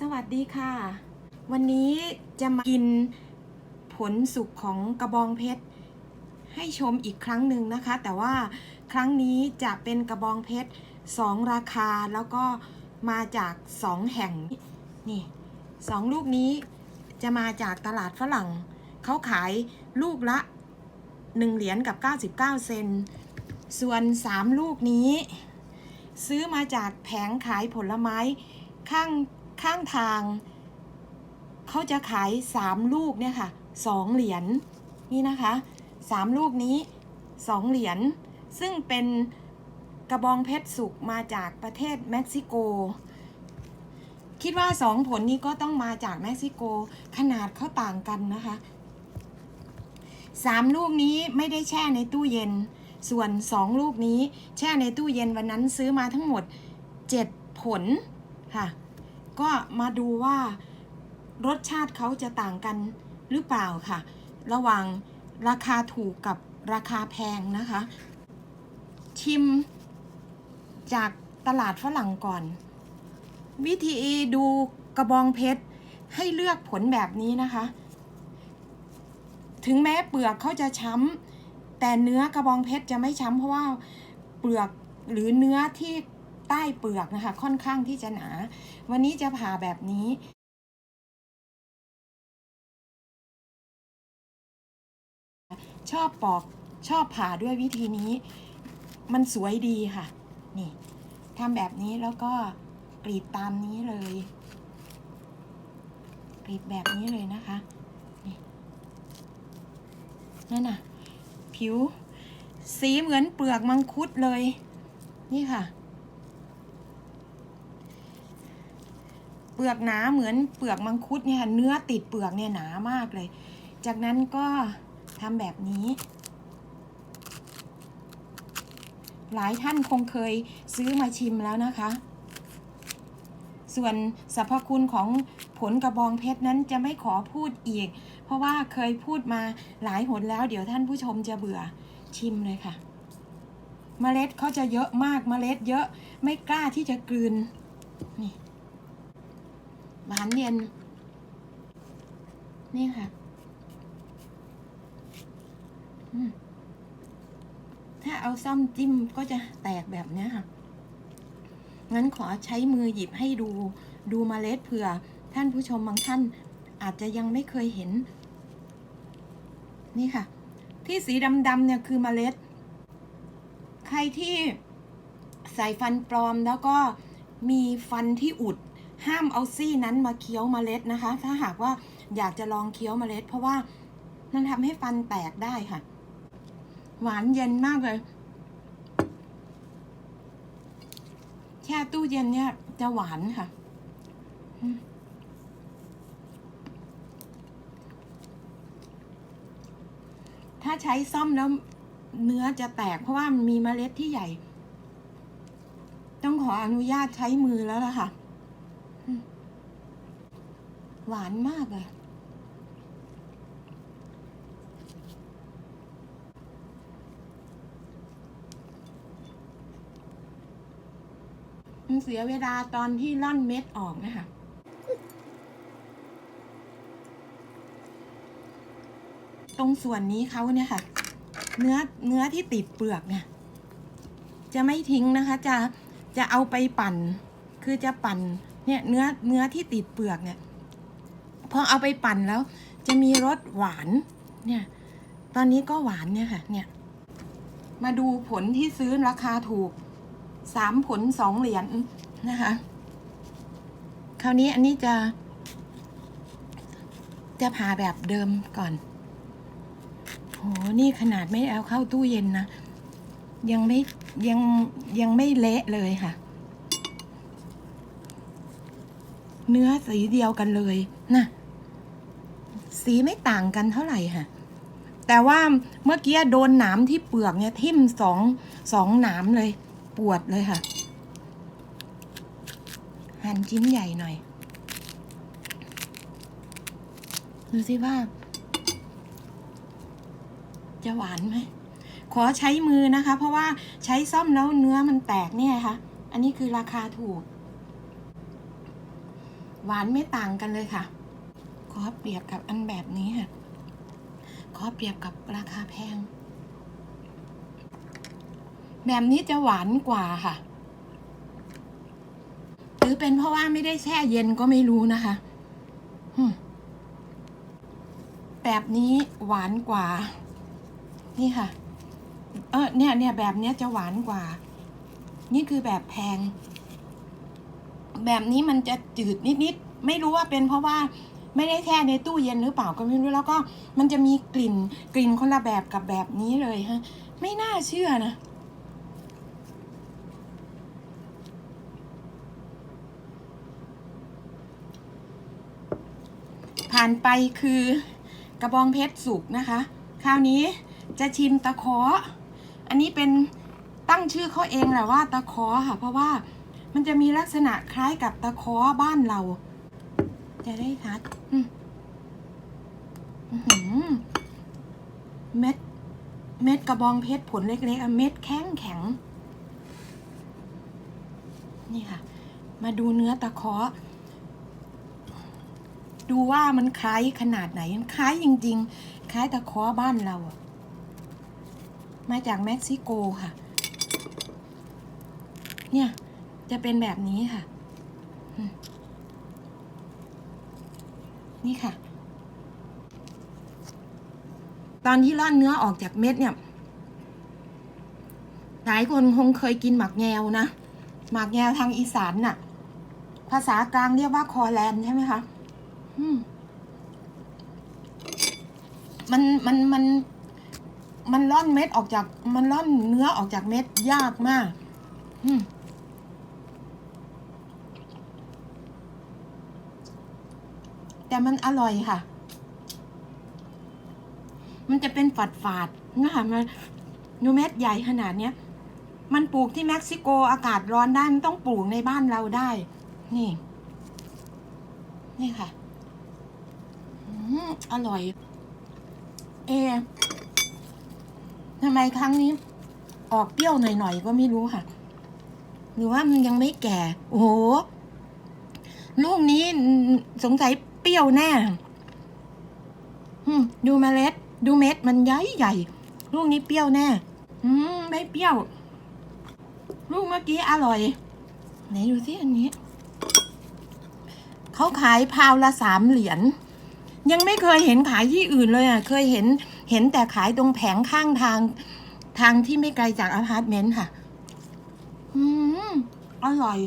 สวัสดีค่ะ วันนี้จะมากินผลสุกของกระบองเพชร ให้ชมอีกครั้งหนึ่งนะคะ แต่ว่าครั้งนี้จะเป็นกระบองเพชรสองราคาแล้วก็มาจากสองแห่ง นี่สองลูกนี้จะมาจากตลาดฝรั่ง เขาขายลูกละ1เหรียญกับ 99 เซน ส่วน3ลูกนี้ ซื้อมาจากแผงขายผลไม้ข้าง ข้างทาง เขาจะขายสามลูกเนี่ยค่ะสองเหรียญนี่นะคะสามลูกนี้สองเหรียญซึ่งเป็นกระบองเพชรสุกมาจากประเทศเม็กซิโก คิดว่าสองผลนี้ก็ต้องมาจากเม็กซิโกขนาดเขาต่างกันนะคะสามลูกนี้ไม่ได้แช่ในตู้เย็น ส่วนสองลูกนี้แช่ในตู้เย็นวันนั้นซื้อมาทั้งหมดเจ็ดผลค่ะ ก็มาดูว่ารสชาติเขาจะต่างกันหรือเปล่าค่ะ ระหว่างราคาถูกกับราคาแพงนะคะ ชิมจากตลาดฝรั่งก่อน วิธีดูกระบองเพชรให้เลือกผลแบบนี้นะคะ ถึงแม้เปลือกเขาจะช้ำแต่เนื้อกระบองเพชรจะไม่ช้ำเพราะว่าเปลือกหรือเนื้อที่ ใต้เปลือกนะคะ ค่อนข้างที่จะหนา วันนี้จะผ่าแบบนี้ชอบปอกชอบผ่าด้วยวิธีนี้ มันสวยดีค่ะ นี่ทำแบบนี้แล้วก็กรีดตามนี้เลย กรีดแบบนี้เลยนะคะนี่นั่นน่ะ ผิว สีเหมือนเปลือกมังคุดเลย นี่ค่ะ เปลือกหนาเหมือนเปลือกมังคุดเนี่ยเนื้อติดเปลือกเนี่ยหนามากเลย จากนั้นก็ทำแบบนี้ หลายท่านคงเคยซื้อมาชิมแล้วนะคะ ส่วนสรรพคุณของผลกระบองเพชรนั้นจะไม่ขอพูดอีก เพราะว่าเคยพูดมาหลายหนแล้ว เดี๋ยวท่านผู้ชมจะเบื่อชิมเลยค่ะเมล็ดเขาจะเยอะมากเมล็ดเยอะไม่กล้าที่จะกลืนนี่ หวานเย็น นี่ค่ะถ้าเอาซ่อมจิ้มก็จะแตกแบบนี้ค่ะ งั้นขอใช้มือหยิบให้ดูดูมเมล็ดเผื่อ ท่านผู้ชมบางท่านอาจจะยังไม่เคยเห็น นี่ค่ะ ที่สีดำๆเนี่ยคือมเมล็ด ใครที่ใส่ฟันปลอมแล้วก็มีฟันที่อุด ห้ามเอาซี่นั้นมาเคี้ยวมเมล็ดนะคะ ถ้าหากว่าอยากจะลองเคี้ยวมเมล็ด เพราะว่ามันทำให้ฟันแตกได้ค่ะ หวานเย็นมากเลยแช่ตู้เย็นเนี่ยจะหวานค่ะ ถ้าใช้ซ่อมแล้วเนื้อจะแตกเพราะว่ามันมีเมล็ดที่ใหญ่ ต้องขออนุญาตใช้มือแล้วล่ะค่ะ หวานมากเลย มันเสียเวลาตอนที่ล่อนเม็ดออกนะคะ ตรงส่วนนี้เขาเนี่ยค่ะ เนื้อเนื้อที่ติดเปลือกเนี่ย จะไม่ทิ้งนะคะ จะจะเอาไปปั่น คือจะปั่น เนี่ยเนื้อเนื้อที่ติดเปลือกเนี่ยพอเอาไปปั่นแล้ว จะมีรสหวานเนี่ย ตอนนี้ก็หวานเนี่ยค่ะ เนี่ย มาดูผลที่ซื้อราคาถูกสามผลสองเหรียญนะคะ คราวนี้อันนี้จะ จะผ่าแบบเดิมก่อนโหนี่ขนาดไม่เอาเข้าตู้เย็นนะ ยังไม่ยังยังไม่เละเลยค่ะ เนื้อสีเดียวกันเลยนะสีไม่ต่างกันเท่าไหร่ค่ะ แต่ว่าเมื่อกี้โดนหนามที่เปลือกเนี่ย ทิ่มสองสองหนามเลย ปวดเลยค่ะ หั่นชิ้นใหญ่หน่อย ดูสิว่า จะหวานไหม ขอใช้มือนะคะ เพราะว่าใช้ซ่อมแล้วเนื้อมันแตกเนี่ยค่ะ อันนี้คือราคาถูก หวานไม่ต่างกันเลยค่ะ ขอเปรียบกับอันแบบนี้ค่ะ ขอเปรียบกับราคาแพง แบบนี้จะหวานกว่าค่ะ หรือเป็นเพราะว่าไม่ได้แช่เย็นก็ไม่รู้นะคะแบบนี้หวานกว่า นี่ค่ะ เออเนี่ยเนี่ยแบบเนี้ยจะหวานกว่า นี่คือแบบแพง แบบนี้มันจะจืดนิดๆ ไม่รู้ว่าเป็นเพราะว่าไม่ได้แช่ในตู้เย็นหรือเปล่าก็ไม่รู้แล้วก็มันจะมีกลิ่นกลิ่นคนละแบบกับแบบนี้เลยฮะ ไม่น่าเชื่อนะผ่านไปคือกระบองเพชรสุกนะคะ คราวนี้จะชิมตะขอ อันนี้เป็นตั้งชื่อเขาเองแหละว่าตะขอค่ะ เพราะว่า มันจะมีลักษณะคล้ายกับตะขอบ้านเรา จะได้ทัดอืมอื้อหือเม็ด เม็ดกระบองเพชรผลเล็กๆอะเม็ดแข็งแข็ง นี่ค่ะ มาดูเนื้อตะขอดูว่ามันคล้ายขนาดไหน มันคล้ายจริง ๆ คล้ายตะขอบ้านเราอะมาจากเม็กซิโกค่ะ เนี่ย จะเป็นแบบนี้ค่ะ นี่ค่ะ ตอนที่ร่อนเนื้อออกจากเม็ดเนี่ย หลายคนคงเคยกินหมักแงวนะ หมักแงวทางอีสานน่ะ ภาษากลางเรียกว่าคอแลนใช่ไหมคะมมันมันมันมันร่อนเม็ดออกจาก มันร่อนเนื้อออกจากเม็ดยากมาก อืม แต่มันอร่อยค่ะ มันจะเป็นฝาดฝาดนะคะมันนูเม็ดใหญ่ขนาดเนี้ย มันปลูกที่เม็กซิโกอากาศร้อนได้ มันต้องปลูกในบ้านเราได้ นี่ นี่ค่ะอร่อย เอทำไมครั้งนี้ ออกเปรี้ยวหน่อยๆก็ไม่รู้ค่ะ หรือว่ามันยังไม่แก่ โอ้โห ลูกนี้สงสัย ปรี้ยวแน่อืมดูเมล็ด ดูเม็ดมันใหญ่ใหญ่ ลูกนี้เปรี้ยวแน่ อืมไม่เปรี้ยว ลูกเมื่อกี้อร่อย ไหนดูสิอันนี้ เขาขายพาวละสามเหรียญ ยังไม่เคยเห็นขายที่อื่นเลยอะ เคยเห็น เห็นแต่ขายตรงแผงข้างทาง ทางที่ไม่ไกลจากอพาร์ตเมนต์ค่ะ อืมอร่อย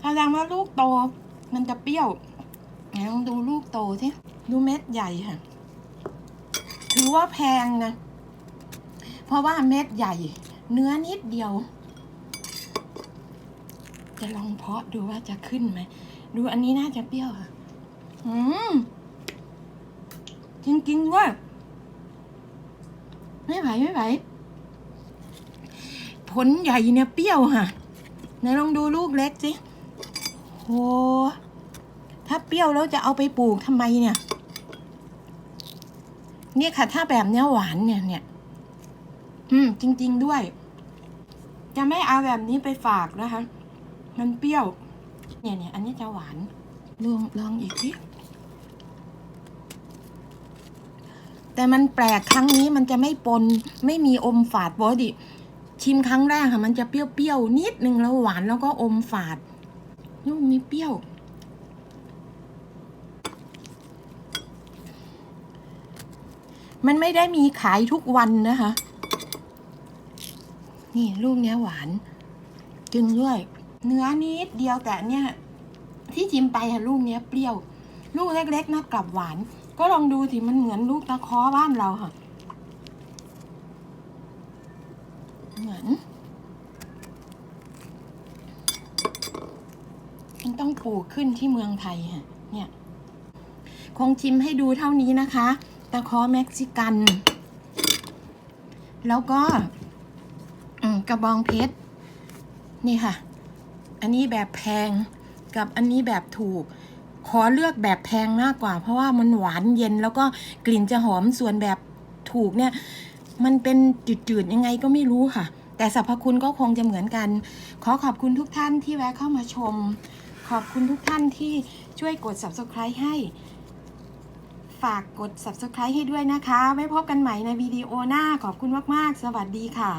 แสดงว่าลูกโต มันจะเปรี้ยวไหนลองดูลูกโตสิดูเม็ดใหญ่ค่ะ ถือว่าแพงนะ เพราะว่าเม็ดใหญ่ เนื้อนิดเดียว จะลองเพาะดูว่าจะขึ้นไหม ดูอันนี้น่าจะเปรี้ยวค่ะ อืมจริงๆด้วยไม่ไหวไม่ไหวผลใหญ่เนี่ยเปรี้ยวค่ะไหนลองดูลูกเล็กสิ โห ถ้าเปรี้ยวแล้วจะเอาไปปลูกทำไมเนี่ย เนี่ยค่ะ ถ้าแบบเนี้ยหวานเนี่ยเนี่ย อืม จริง ๆด้วย จะไม่เอาแบบนี้ไปฝากนะคะ มันเปรี้ยว เนี่ยเนี่ยอันนี้จะหวาน ลองลองอีกทีแต่มันแปลกครั้งนี้มันจะไม่ปน ไม่มีอมฝาดปกติชิมครั้งแรกค่ะ มันจะเปรี้ยวๆนิดนึงแล้วหวานแล้วก็อมฝาด ลูกนี้เปรี้ยว มันไม่ได้มีขายทุกวันนะคะ นี่ลูกเนี้ยหวานจึงด้วย เนื้อนิดเดียวแต่เนี่ย ที่ชิมไปค่ะลูกเนี้ยเปรี้ยว ลูกเล็กๆนะกลับหวาน ก็ลองดูสิมันเหมือนลูกตะคอบ้านเราค่ะ เหมือน มัน ต้องปลูกขึ้นที่เมืองไทยค่ะเนี่ย คงชิมให้ดูเท่านี้นะคะ ตะเคอเม็กซิกัน แล้วก็กระบองเพชร นี่ค่ะ อันนี้แบบแพงกับอันนี้แบบถูก ขอเลือกแบบแพงมากกว่า เพราะว่ามันหวานเย็นแล้วก็กลิ่นจะหอมส่วนแบบถูกเนี่ย มันเป็นจืดๆยังไงก็ไม่รู้ค่ะแต่สรรพคุณก็คงจะเหมือนกัน ขอขอบคุณทุกท่านที่แวะเข้ามาชม ขอบคุณทุกท่านที่ช่วยกด subscribe ให้ ฝากกด subscribe ให้ด้วยนะคะ ไว้พบกันใหม่ในวิดีโอหน้า ขอบคุณมาก ๆ สวัสดีค่ะ